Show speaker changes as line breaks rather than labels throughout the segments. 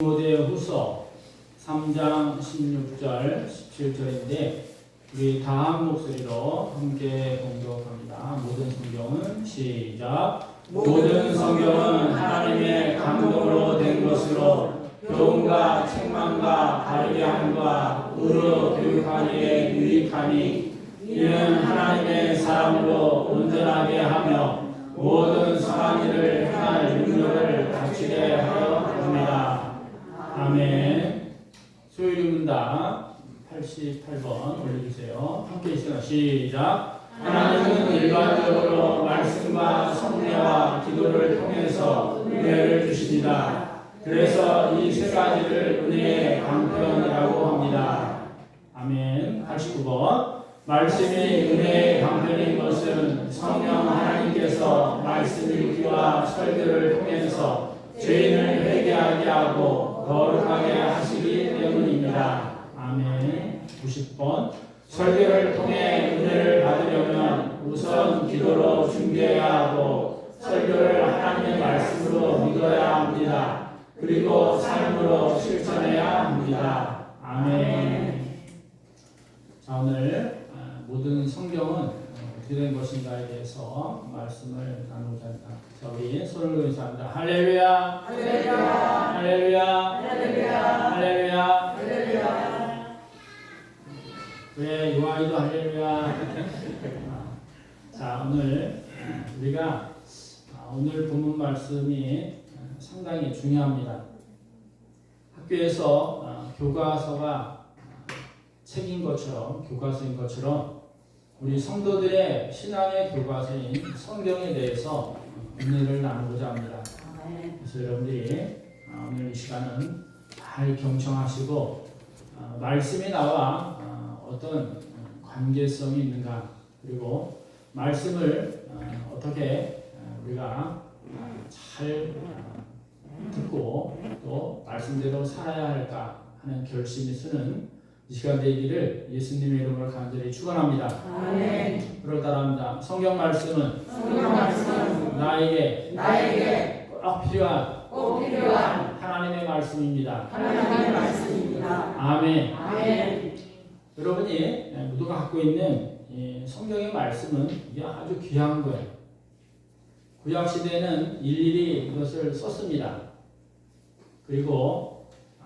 디모데 후서 3장 16절 17절인데 우리 다한 목소리로 함께 공독합니다. 모든 성경은 시작 모든 성경은 하나님의 감동으로 된 것으로 교훈과 책망과 바르게 함과 의로 교육하기에 유익하니 이는 하나님의 사람으로 온전하게 하며 모든 선한 일을 행할 능력을 갖추게 하여 합니다. 아멘. 소율이 문답 88번 올려주세요. 함께 있어요. 시작. 하나님은 일반적으로 말씀과 성례와 기도를 통해서 은혜를 주십니다. 그래서 이 세 가지를 은혜의 방편이라고 합니다. 아멘. 89번. 말씀이 은혜의 방편인 것은 성령 하나님께서 말씀 읽기와 설교를 통해서 죄인을 회개하게 하고 거룩하게 하시기 때문입니다. 아멘. 90번. 설교를 통해 은혜를 받으려면 우선 기도로 준비해야 하고 설교를 하나님의 말씀으로 믿어야 합니다. 그리고 삶으로 실천해야 합니다. 아멘. 자 오늘 아, 모든 성경은 된 것인가에 대해서 말씀을 나누고자 합니다. 자 우리 손을 인사합니다. 할렐루야.
할렐루야.
할렐루야.
할렐루야.
할렐루야.
할렐루야.
왜 요아이도 할렐루야. 아, 자 오늘 우리가 아, 오늘 본문 말씀이 아, 상당히 중요합니다. 학교에서 아, 교과서가 아, 책인 것처럼 교과서인 것처럼 우리 성도들의 신앙의 교과서인 성경에 대해서 은혜를 나누고자 합니다. 그래서 여러분들이 아, 오늘 이 시간은 잘 경청하시고 아, 말씀이 나와 아, 어떤 관계성이 있는가 그리고 말씀을 아, 어떻게 아, 우리가 아, 잘 아, 듣고 또 말씀대로 살아야 할까 하는 결심이 쓰는 이 시간 되기를 예수님의 이름으로 간절히 축원합니다.
아멘.
그럴 따라합니다. 성경 말씀은
성경 말씀은
나에게
나에게
꼭 필요한
꼭 필요한
하나님의 말씀입니다.
하나님의 말씀입니다.
아멘.
아멘.
여러분이 모두가 갖고 있는 이 성경의 말씀은 이게 아주 귀한 거예요. 구약 시대에는 일일이 이것을 썼습니다. 그리고 아,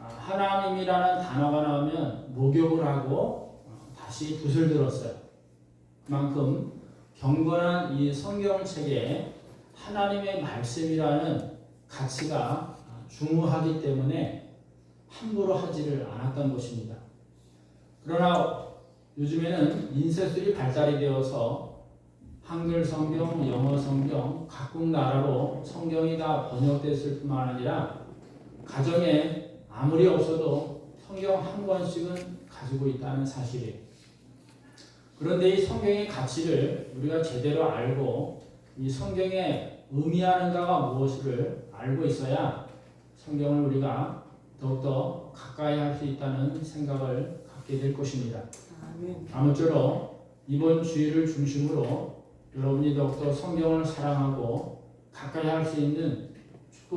하나님이라는 단어가 나오면 목욕을 하고 어, 다시 붓을 들었어요. 그만큼 경건한 이 성경책에 하나님의 말씀이라는 가치가 아, 중요하기 때문에 함부로 하지를 않았던 것입니다. 그러나 요즘에는 인쇄술이 발달이 되어서 한글 성경, 영어 성경, 각국 나라로 성경이 다 번역됐을 뿐만 아니라 가정에 아무리 없어도 성경 한 권씩은 가지고 있다는 사실이에요. 그런데 이 성경의 가치를 우리가 제대로 알고 이 성경의 의미하는가가 무엇을 알고 있어야 성경을 우리가 더욱더 가까이 할 수 있다는 생각을 갖게 될 것입니다. 아무쪼록 이번 주일을 중심으로 여러분이 더욱더 성경을 사랑하고 가까이 할 수 있는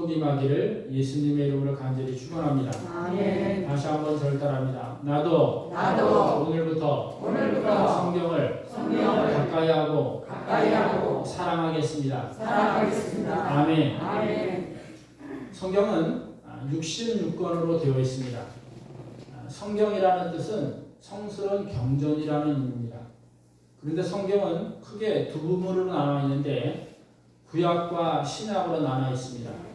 임하기를 예수님의 이름으로 간절히 축원합니다.
아멘.
다시 한번 절 따라합니다. 나도
나도
오늘부터
오늘부터
성경을
성경을
가까이 하고
가까이 하고
사랑하겠습니다.
사랑하겠습니다.
아멘.
아멘.
성경은 66권으로 되어 있습니다. 아, 성경이라는 뜻은 성스러운 경전이라는 의미입니다. 그런데 성경은 크게 두 부분으로 나눠 있는데 구약과 신약으로 나눠 있습니다.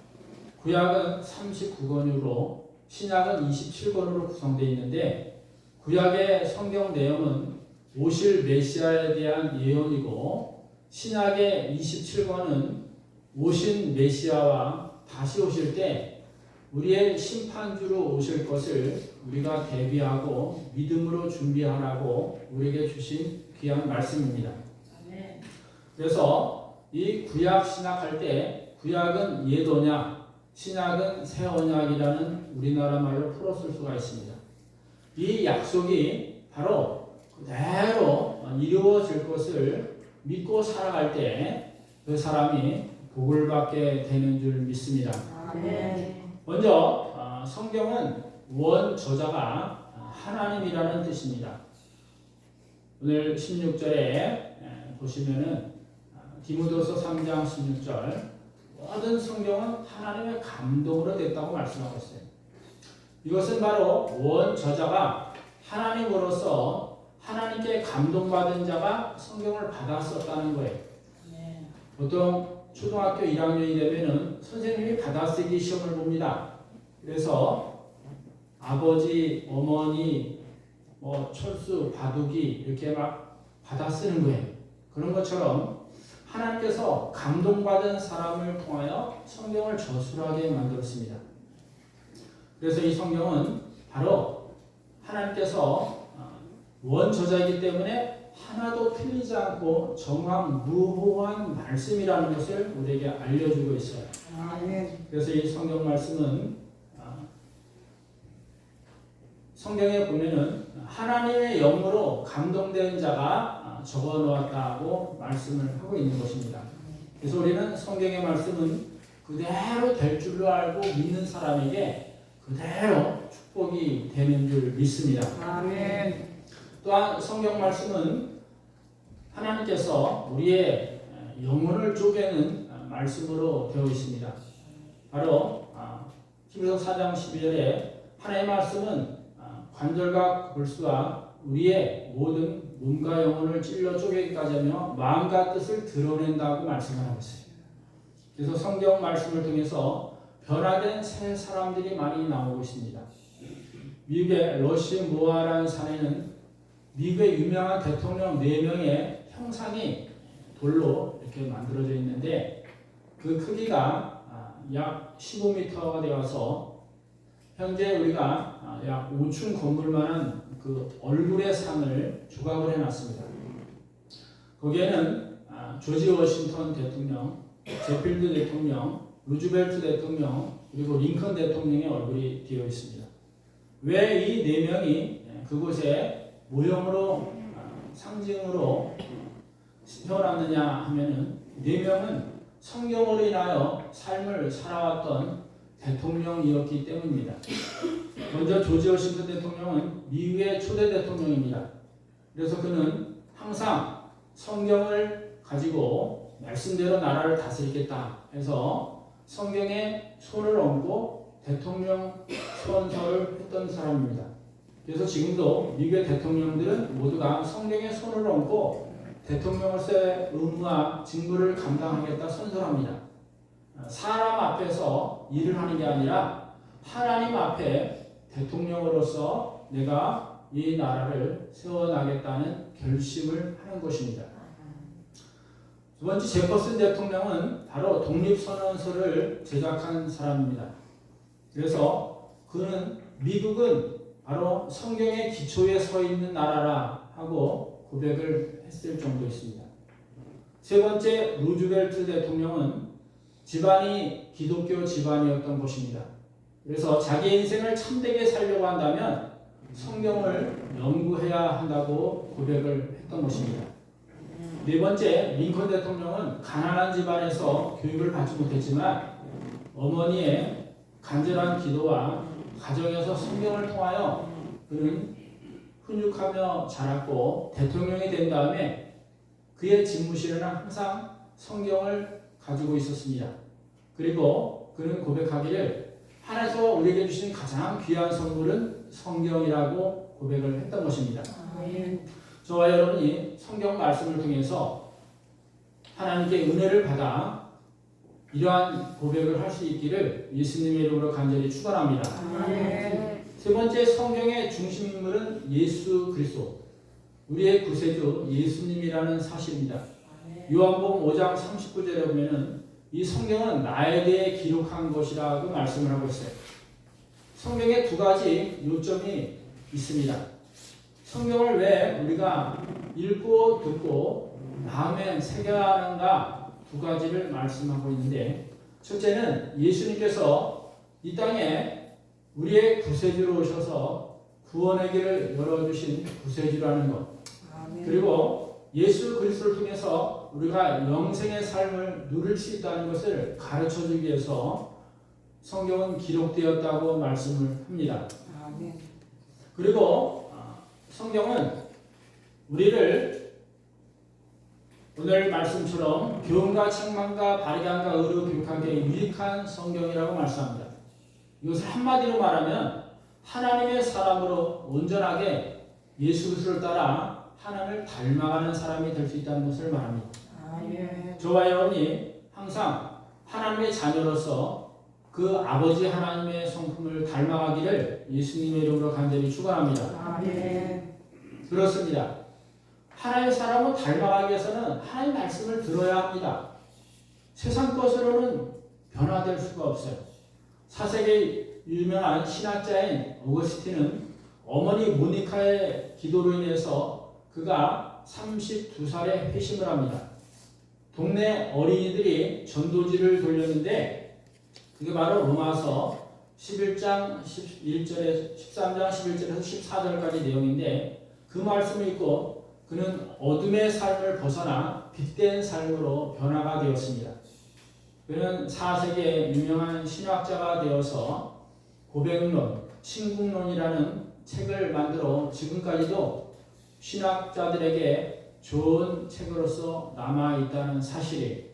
구약은 39권으로 신약은 27권으로 구성되어 있는데 구약의 성경 내용은 오실 메시아에 대한 예언이고 신약의 27권은 오신 메시아와 다시 오실 때 우리의 심판주로 오실 것을 우리가 대비하고 믿음으로 준비하라고 우리에게 주신 귀한 말씀입니다. 그래서 이 구약 신약할 때 구약은 옛 언약, 신약은 새 언약이라는 우리나라 말로 풀었을 수가 있습니다. 이 약속이 바로 그대로 이루어질 것을 믿고 살아갈 때 그 사람이 복을 받게 되는 줄 믿습니다. 먼저 아, 어, 성경은 원 저자가 하나님이라는 뜻입니다. 오늘 16절에 보시면은 어, 디모데서 3장 16절 모든 성경은 하나님의 감동으로 됐다고 말씀하고 있어요. 이것은 바로 원 저자가 하나님으로서 하나님께 감동받은 자가 성경을 받았었다는 거예요.
아멘.
보통 초등학교 1학년이 되면은 선생님이 받아쓰기 시험을 봅니다. 그래서 아버지, 어머니, 뭐 철수, 바둑이 이렇게 막 받아쓰는 거예요. 그런 것처럼 하나님께서 감동받은 사람을 통하여 성경을 저술하게 만들었습니다. 그래서 이 성경은 바로 하나님께서 어, 원저자이기 때문에 하나도 틀리지 않고 정확 무호한 말씀이라는 것을 우리에게 알려주고 있어요.
아멘.
그래서 이 성경 말씀은 아, 성경에 보면은 하나님의 영으로 감동된 자가 아, 적어 놓았다고 말씀을 하고 있는 것입니다. 그래서 우리는 성경의 말씀은 그대로 될 줄로 알고 믿는 사람에게 그대로 축복이 되는 줄 믿습니다.
아멘.
또한 성경 말씀은 하나님께서 우리의 영혼을 쪼개는 말씀으로 되어 있습니다. 바로 아, 히브리서 4장 12절에 하나님의 말씀은 아, 관절과 골수와 우리의 모든 몸과 영혼을 찔러 쪼개기까지 하며 마음과 뜻을 드러낸다고 말씀을 하고 있습니다. 그래서 성경 말씀을 통해서 변화된 새 사람들이 많이 나오고 있습니다. 미국의 러시 모아라는 산에는 미국의 유명한 대통령 4명의 형상이 돌로 이렇게 만들어져 있는데 그 크기가 아, 약 15m가 되어서 현재 우리가 아, 약 5층 건물만한 그 얼굴의 상을 조각을 해놨습니다. 거기에는 아, 조지 워싱턴 대통령, 제필드 대통령, 루즈벨트 대통령 그리고 링컨 대통령의 얼굴이 되어 있습니다. 왜 이 네 명이 그곳에 모형으로 아, 상징으로 태어났느냐 하면은 네 명은 성경으로 인하여 삶을 살아왔던 대통령이었기 때문입니다. 먼저 조지 워싱턴 대통령은 미국의 초대 대통령입니다. 그래서 그는 항상 성경을 가지고 말씀대로 나라를 다스리겠다 해서 성경에 손을 얹고 대통령 선서를 했던 사람입니다. 그래서 지금도 미국의 대통령들은 모두가 성경에 손을 얹고 대통령으로서의 의무와 직무를 감당하겠다 선서합니다. 사람 앞에서 일을 하는 게 아니라 하나님 앞에 대통령으로서 내가 이 나라를 세워나겠다는 결심을 하는 것입니다. 두 번째 제퍼슨 대통령은 바로 독립선언서를 제작한 사람입니다. 그래서 그는 미국은 바로 성경의 기초에 서 있는 나라라 하고 고백을 했을 정도였습니다. 세 번째 루즈벨트 대통령은 집안이 기독교 집안이었던 것입니다. 그래서 자기 인생을 참되게 살려고 한다면 성경을 연구해야 한다고 고백을 했던 것입니다. 네 번째 링컨 대통령은 가난한 집안에서 교육을 받지 못했지만 어머니의 간절한 기도와 가정에서 성경을 통하여 그는 훈육하며 자랐고 대통령이 된 다음에 그의 집무실에는 항상 성경을 가지고 있었습니다. 그리고 그는 고백하기를 하나님께서 우리에게 주신 가장 귀한 선물은 성경이라고 고백을 했던 것입니다. 저와 여러분이 성경 말씀을 통해서 하나님께 은혜를 받아 이러한 고백을 할 수 있기를 예수님의 이름으로 간절히 축원합니다. 세 번째 성경의 중심 인물은 예수 그리스도 우리의 구세주 예수님이라는 사실입니다. 요한복음 5장 39절에 보면은 이 성경은 나에 대해 기록한 것이라고 말씀을 하고 있어요. 성경에 두 가지 요점이 있습니다. 성경을 왜 우리가 읽고 듣고 마음에 새겨야 하는가 두 가지를 말씀하고 있는데 첫째는 예수님께서 이 땅에 우리의 구세주로 오셔서 구원의 길을 열어주신 구세주라는 것. 그리고 예수 그리스도를 통해서 우리가 영생의 삶을 누릴 수 있다는 것을 가르쳐 주기 위해서 성경은 기록되었다고 말씀을 합니다.
아멘.
그리고 아, 성경은 우리를 오늘 말씀처럼 교훈과 책망과 발견과 의로 교육하기에 유익한 성경이라고 말씀합니다. 이것을 한마디로 말하면 하나님의 사람으로 온전하게 예수 그리스도를 따라 하나님을 닮아가는 사람이 될 수 있다는 것을 말합니다. 저와 여러분이 항상 하나님의 자녀로서 그 아버지 하나님의 성품을 닮아가기를 예수님의 이름으로 간절히 축원합니다.
아멘.
그렇습니다. 하나님의 사람을 닮아가기 위해서는 하나님 말씀을 들어야 합니다. 세상 것으로는 변화될 수가 없어요. 사세기 유명한 신학자인 오거스틴은 어머니 모니카의 기도로 인해서 그가 32살에 회심을 합니다. 동네 어린이들이 전도지를 돌렸는데 그게 바로 로마서 11장 11절에 13장 11절에서 14절까지 내용인데 그 말씀을 읽고 그는 어둠의 삶을 벗어나 빛된 삶으로 변화가 되었습니다. 그는 4세기의 유명한 신학자가 되어서 고백론, 친국론이라는 책을 만들어 지금까지도 신학자들에게 좋은 책으로서 남아 있다는 사실이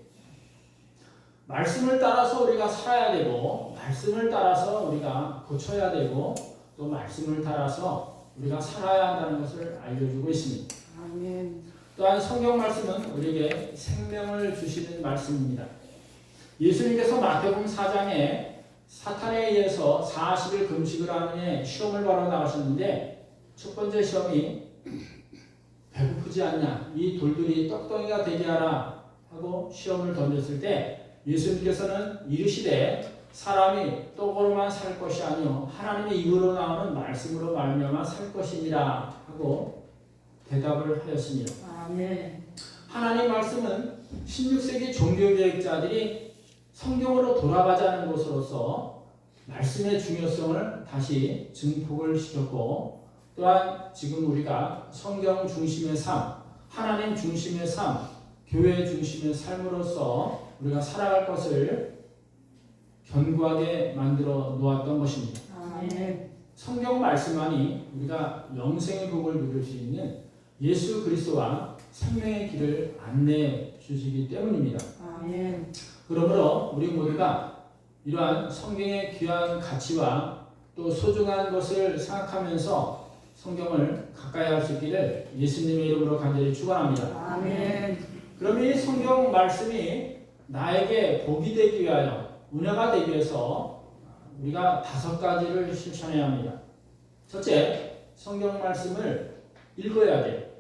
말씀을 따라서 우리가 살아야 되고 말씀을 따라서 우리가 고쳐야 되고 또 말씀을 따라서 우리가 살아야 한다는 것을 알려주고 있습니다.
아멘.
또한 성경 말씀은 우리에게 생명을 주시는 말씀입니다. 예수님께서 마태복음 4장에 사탄에 의해서 40일 금식을 하는 시험을 바로 나가셨는데 첫 번째 시험이 배고프지 않냐 이 돌들이 떡덩이가 되게 하라 하고 시험을 던졌을 때 예수님께서는 이르시되 사람이 떡으로만 살 것이 아니요 하나님의 입으로 나오는 말씀으로 말미암아 살 것이니라 하고 대답을 하였습니다.
아멘.
하나님 말씀은 16세기 종교개혁자들이 성경으로 돌아가자는 것으로서 말씀의 중요성을 다시 증폭을 시켰고 또한 지금 우리가 성경 중심의 삶, 하나님 중심의 삶, 교회 중심의 삶으로서 우리가 살아갈 것을 견고하게 만들어 놓았던 것입니다. 성경 말씀만이 우리가 영생의 복을 누릴 수 있는 예수 그리스도와 생명의 길을 안내해 주시기 때문입니다.
아멘.
그러므로 우리 모두가 이러한 성경의 귀한 가치와 또 소중한 것을 생각하면서 성경을 가까이 할 수 있기를 예수님의 이름으로 간절히 축원합니다.
아멘.
그럼 이 성경 말씀이 나에게 복이 되기 위하여 은혜가 되기 위해서 우리가 다섯 가지를 실천해야 합니다. 첫째, 성경 말씀을 읽어야 돼.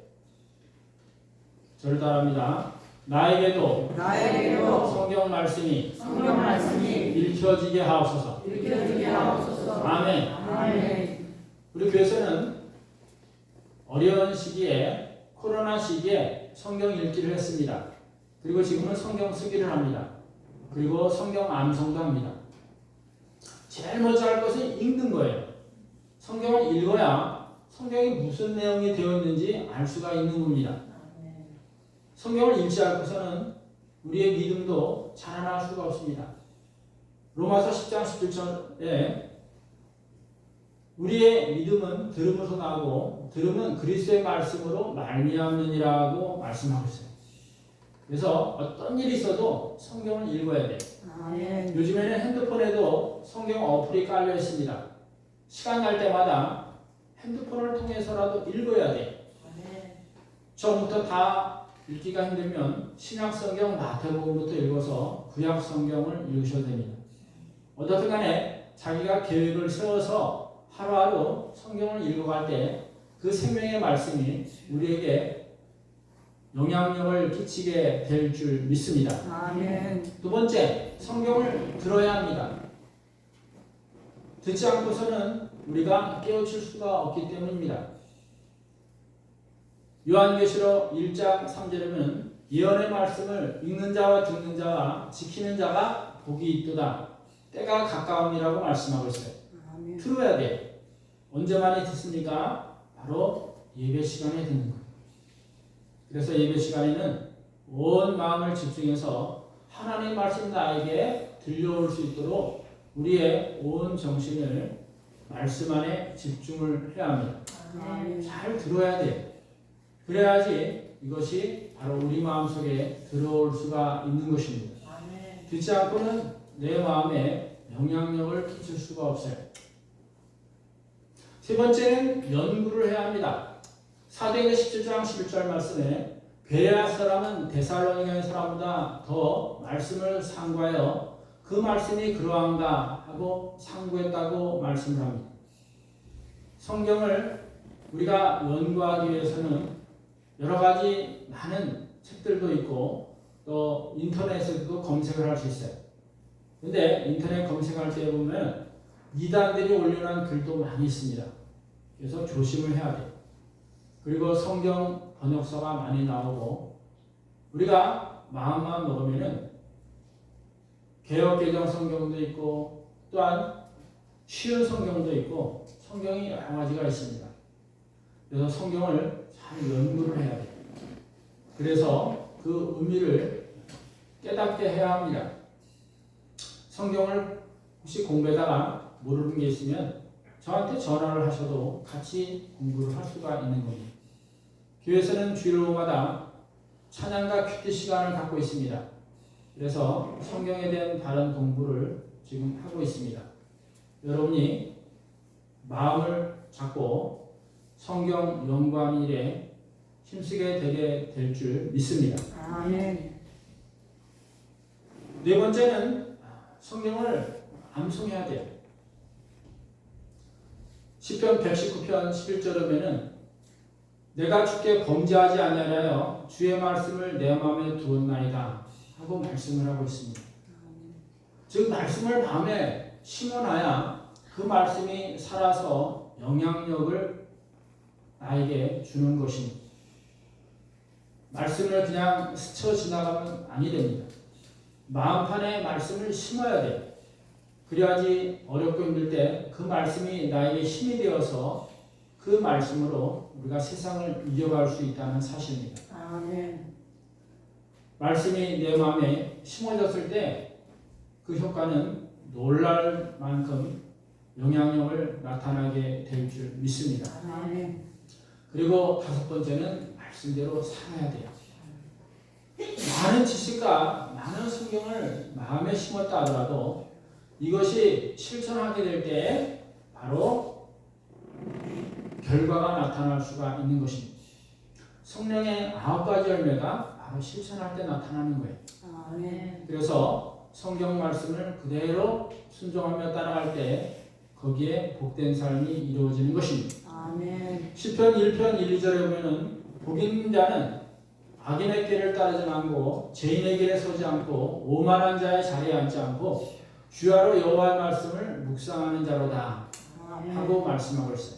저를 따라합니다. 나에게도
나에게도
성경 말씀이
성경 말씀이
읽혀지게 하옵소서.
읽혀지게 하옵소서.
아멘.
아멘.
우리 교회에서는 어려운 시기에 코로나 시기에 성경 읽기를 했습니다. 그리고 지금은 성경 쓰기를 합니다. 그리고 성경 암송도 합니다. 제일 먼저 할 것은 읽는 거예요. 성경을 읽어야 성경이 무슨 내용이 되어 있는지 알 수가 있는 겁니다. 성경을 읽지 않고서는 우리의 믿음도 자라날 수가 없습니다. 로마서 10장 17절에 우리의 믿음은 들음으로서 나고 들음은 그리스도의 말씀으로 말미암느니라고 말씀하고 있어요. 그래서 어떤 일이 있어도 성경을 읽어야 돼요.
아멘.
요즘에는 핸드폰에도 성경 어플이 깔려 있습니다. 시간 날 때마다 핸드폰을 통해서라도 읽어야 돼요. 처음부터 다 읽기가 힘들면 신약 성경 마태복음부터 읽어서 구약 성경을 읽으셔야 됩니다. 어떻든 간에 자기가 계획을 세워서 하루하루 성경을 읽어갈 때 그 생명의 말씀이 우리에게 영향력을 끼치게 될 줄 믿습니다.
아멘.
두 번째, 성경을 들어야 합니다. 듣지 않고서는 우리가 깨우칠 수가 없기 때문입니다. 요한계시록 1장 3절에는 예언의 말씀을 읽는 자와 듣는 자와 지키는 자가 복이 있도다. 때가 가까움이라고 말씀하고 있어요. 들어야 돼. 언제 많이 듣습니까? 바로 예배 시간에 듣는 거예요. 그래서 예배 시간에는 온 마음을 집중해서 하나님 말씀 나에게 들려올 수 있도록 우리의 온 정신을 말씀 안에 집중을 해야 합니다.
아멘.
잘 들어야 돼. 그래야지 이것이 바로 우리 마음 속에 들어올 수가 있는 것입니다. 듣지 않고는 내 마음에 영향력을 끼칠 수가 없어요. 세 번째는 연구를 해야 합니다. 사도행전 17장 11절 말씀에 베레아 사람은 데살로니가의 사람보다 더 말씀을 상고하여 그 말씀이 그러한가 하고 상고했다고 말씀을 합니다. 성경을 우리가 연구하기 위해서는 여러 가지 많은 책들도 있고 또 인터넷에서도 검색을 할 수 있어요. 근데 인터넷 검색할 때 보면 이단들이 올려놓은 글도 많이 있습니다. 그래서 조심을 해야 돼요. 그리고 성경 번역서가 많이 나오고 우리가 마음만 먹으면은 개혁개정 성경도 있고 또한 쉬운 성경도 있고 성경이 여러 가지가 있습니다. 그래서 성경을 잘 연구를 해야 돼요. 그래서 그 의미를 깨닫게 해야 합니다. 성경을 혹시 공부하다가 모르는 게 있으면 저한테 전화를 하셔도 같이 공부를 할 수가 있는 겁니다. 교회에서는 주일로마다 찬양과 큐티 시간을 갖고 있습니다. 그래서 성경에 대한 다른 공부를 지금 하고 있습니다. 여러분이 마음을 잡고 성경 연구하는 일에 힘쓰게 되게 될 줄 믿습니다.
아멘.
네 번째는 성경을 암송해야 돼요. 시편 119편 11절에 보면은 내가 주께 범죄하지 아니하여 주의 말씀을 내 마음에 두었나이다 하고 말씀을 하고 있습니다. 즉 말씀을 마음에 심어놔야 그 말씀이 살아서 영향력을 나에게 주는 것입니다. 말씀을 그냥 스쳐 지나가면 아니 됩니다. 마음판에 말씀을 심어야 돼요. 그래야지 어렵고 힘들 때 그 말씀이 나에게 힘이 되어서 그 말씀으로 우리가 세상을 이겨갈 수 있다는 사실입니다.
아멘.
말씀이 내 마음에 심어졌을 때 그 효과는 놀랄 만큼 영향력을 나타나게 될 줄 믿습니다.
아멘.
그리고 다섯 번째는 말씀대로 살아야 돼요. 많은 지식과 많은 성경을 마음에 심었다 하더라도 이것이 실천하게 될 때 바로 결과가 나타날 수가 있는 것입니다. 성령의 아홉 가지 열매가 바로 실천할 때 나타나는 거예요.
아멘.
그래서 성경 말씀을 그대로 순종하며 따라갈 때 거기에 복된 삶이 이루어지는 것입니다.
아멘.
시편 1편 1, 2절에 보면은 복 있는 자는 악인의 길을 따르지 않고 죄인의 길에 서지 않고 오만한 자의 자리에 앉지 않고 주야로 여호와의 말씀을 묵상하는 자로다. 하고 말씀하고 있어요.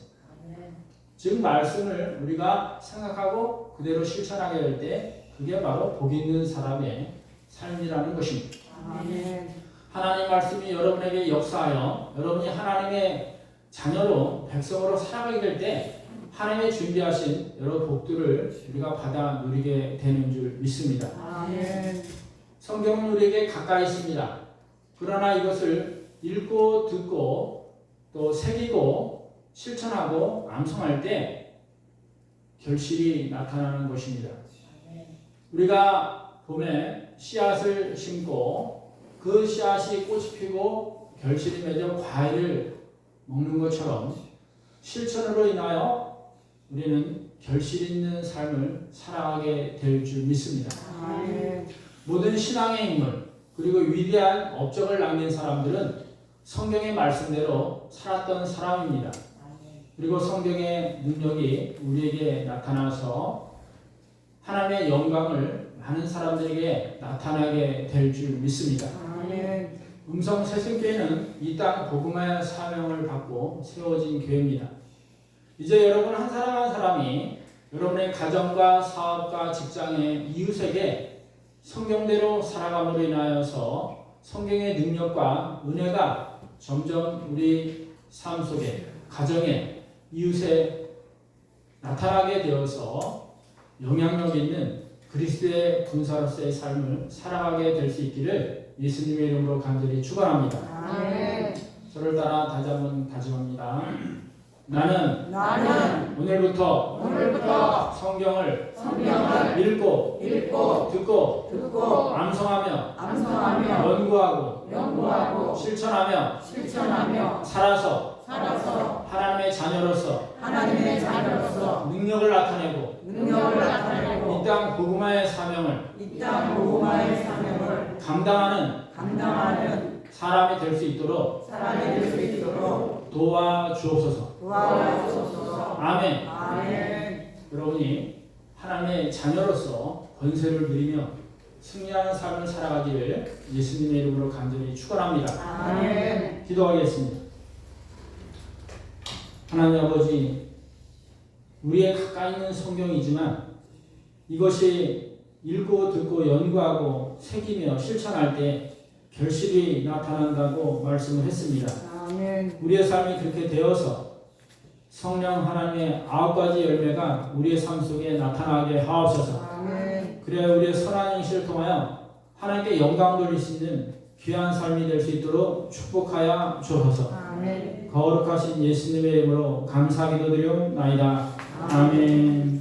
즉 말씀을 우리가 생각하고 그대로 실천하게 될 때 그게 바로 복 있는 사람의 삶이라는 것입니다. 하나님 말씀이 여러분에게 역사하여 여러분이 하나님의 자녀로 백성으로 살아가게 될 때 하나님의 준비하신 여러 복들을 우리가 받아 누리게 되는 줄 믿습니다. 성경은 우리에게 가까이 있습니다. 그러나 이것을 읽고 듣고 또 새기고 실천하고 암송할 때 결실이 나타나는 것입니다. 우리가 봄에 씨앗을 심고 그 씨앗이 꽃이 피고 결실이 맺어 과일을 먹는 것처럼 실천으로 인하여 우리는 결실 있는 삶을 살아가게 될 줄 믿습니다. 모든 신앙의 인물 그리고 위대한 업적을 남긴 사람들은 성경의 말씀대로 살았던 사람입니다. 그리고 성경의 능력이 우리에게 나타나서 하나님의 영광을 많은 사람들에게 나타나게 될 줄 믿습니다. 음성 새신교회는 이 땅 복음의 사명을 받고 세워진 교회입니다. 이제 여러분 한 사람 한 사람이 여러분의 가정과 사업과 직장의 이웃에게 성경대로 살아감으로 인하여서 성경의 능력과 은혜가 점점 우리 삶 속에 가정에 이웃에 나타나게 되어서 영향력 있는 그리스도의 군사로서의 삶을 살아가게 될 수 있기를 예수님의 이름으로 간절히 축원합니다.
아멘.
저를 따라 다시 한번 다짐합니다. 나는
나는
오늘부터
오늘부터
성경을
성경을
읽고
읽고
듣고
듣고
암송하며
암송하며
연구하고
연구하고
실천하며
실천하며
살아서
살아서
하나님의 자녀로서
하나님의 자녀로서
능력을 나타내고
능력을 나타내고
이땅 복음화의 사명을
이땅 복음화의 사명을
감당하는
감당하는
사람이 될 수 있도록
사람이 될 수 있도록
도와주옵소서.
도와주소서.
아멘.
아멘.
여러분이 하나님의 자녀로서 권세를 누리며 승리하는 삶을 살아가기를 예수님의 이름으로 간절히 축원합니다.
아멘.
기도하겠습니다. 하나님 아버지, 우리의 가까이 있는 성경이지만 이것이 읽고 듣고 연구하고 새기며 실천할 때 결실이 나타난다고 말씀을 했습니다.
아멘.
우리의 삶이 그렇게 되어서 성령 하나님의 아홉 가지 열매가 우리의 삶 속에 나타나게 하옵소서. 그래야 우리의 선한 행실을 통하여 하나님께 영광 돌릴 수 있는 귀한 삶이 될 수 있도록 축복하여 주옵소서.
아멘.
거룩하신 예수님의 이름으로 감사 기도 드리옵나이다. 아멘.